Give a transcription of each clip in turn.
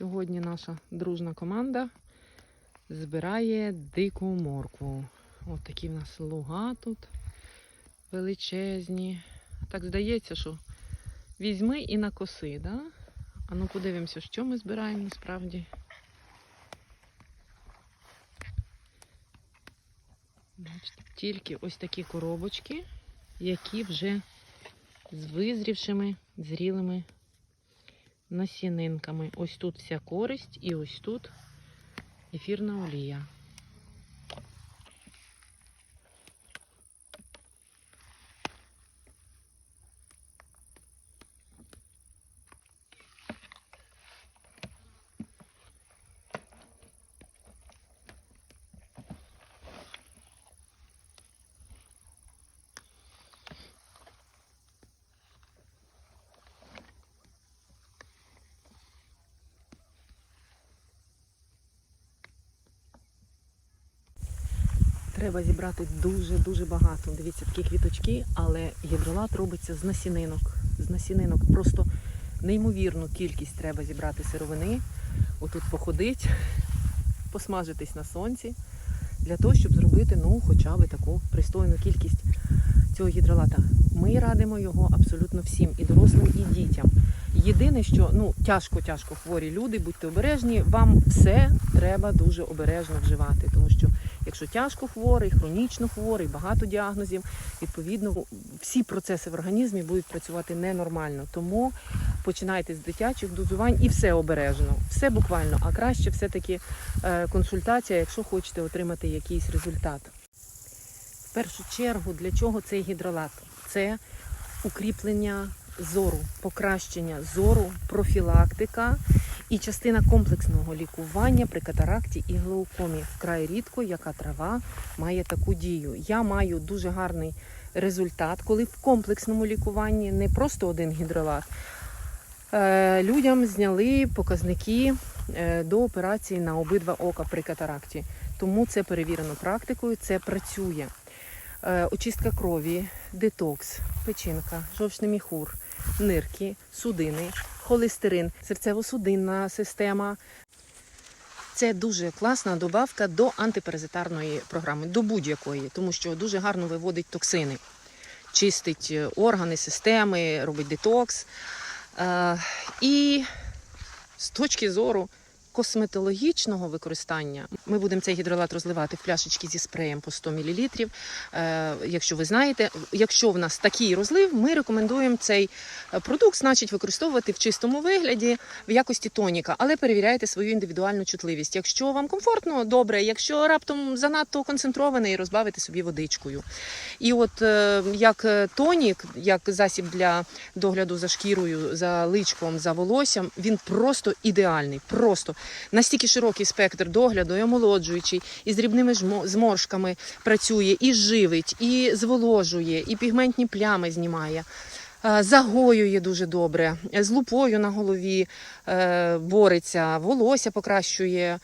Сьогодні наша дружна команда збирає дику моркву. Ось такі в нас луга тут величезні. Так здається, що візьми і накоси, да? А ну подивимося, що ми збираємо насправді. Бачите, тільки ось такі коробочки, які вже з визрівшими, зрілими насінинками. Ось тут вся користь і ось тут ефірна олія. Треба зібрати дуже-дуже багато. Дивіться, такі квіточки, але гідролат робиться з насінинок. З насінинок просто неймовірну кількість треба зібрати сировини. Отут походить, посмажитись на сонці, для того, щоб зробити ну, хоча б таку пристойну кількість цього гідролата. Ми радимо його абсолютно всім, і дорослим, і дітям. Єдине, що ну тяжко-тяжко хворі люди, будьте обережні, вам все треба дуже обережно вживати, тому що якщо тяжко хворий, хронічно хворий, багато діагнозів, відповідно, всі процеси в організмі будуть працювати ненормально. Тому починайте з дитячих дозувань і все обережно, все буквально, а краще все-таки е, консультація, якщо хочете отримати якийсь результат. В першу чергу, для чого цей гідролат? Це укріплення зору, покращення зору, профілактика і частина комплексного лікування при катаракті і глаукомі. Вкрай рідко, яка трава має таку дію. Я маю дуже гарний результат, коли в комплексному лікуванні не просто один гідролат. е, Людям зняли показники е, до операції на обидва ока при катаракті. Тому це перевірено практикою, це працює. Е, Очистка крові, детокс, печінка, жовчний міхур, нирки, судини, холестерин, серцево-судинна система. Це дуже класна добавка до антиперезитарної програми, до будь-якої, тому що дуже гарно виводить токсини, чистить е, органи, системи, робить детокс. Е, І з точки зору косметологічного використання ми будемо цей гідролат розливати в пляшечки зі спреєм по 100 мл. Е, якщо ви знаєте, якщо в нас такий розлив, ми рекомендуємо цей е, продукт, значить, використовувати в чистому вигляді в якості тоніка, але перевіряйте свою індивідуальну чутливість. Якщо вам комфортно, добре. Якщо раптом занадто концентрований, розбавити собі водичкою. І от е, як тонік, як засіб для догляду за шкірою, за личком, за волоссям, він просто ідеальний. Просто настільки широкий спектр догляду, і омолоджуючий, і з дрібними зморшками працює, і живить, і зволожує, і пігментні плями знімає. Е, Загоює дуже добре, з лупою на голові е, бореться, волосся покращує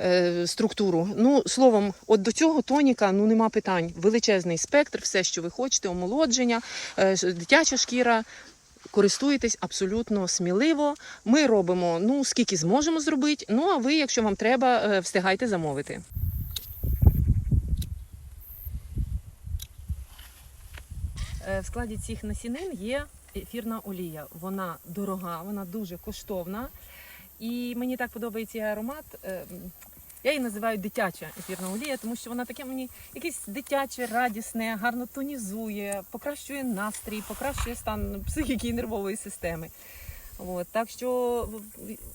е, структуру. Ну, словом, от до цього тоніка ну нема питань. Величезний спектр, все, що ви хочете, омолодження, дитяча шкіра. Користуєтесь абсолютно сміливо. Ми робимо ну скільки зможемо зробити. Ну а ви, якщо вам треба, е, встигайте замовити. Е, В складі цих насінин є ефірна олія. Вона дорога, вона дуже коштовна. І мені так подобається аромат. Я її називаю дитяча ефірна олія, тому що вона таке мені якесь дитяче, радісне, гарно тонізує, покращує настрій, покращує стан психіки і нервової системи. От, так що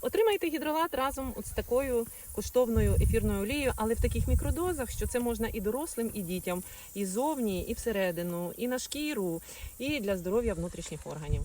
отримайте гідролат разом от з такою коштовною ефірною олією, але в таких мікродозах, що це можна і дорослим, і дітям, і зовні, і всередину, і на шкіру, і для здоров'я внутрішніх органів.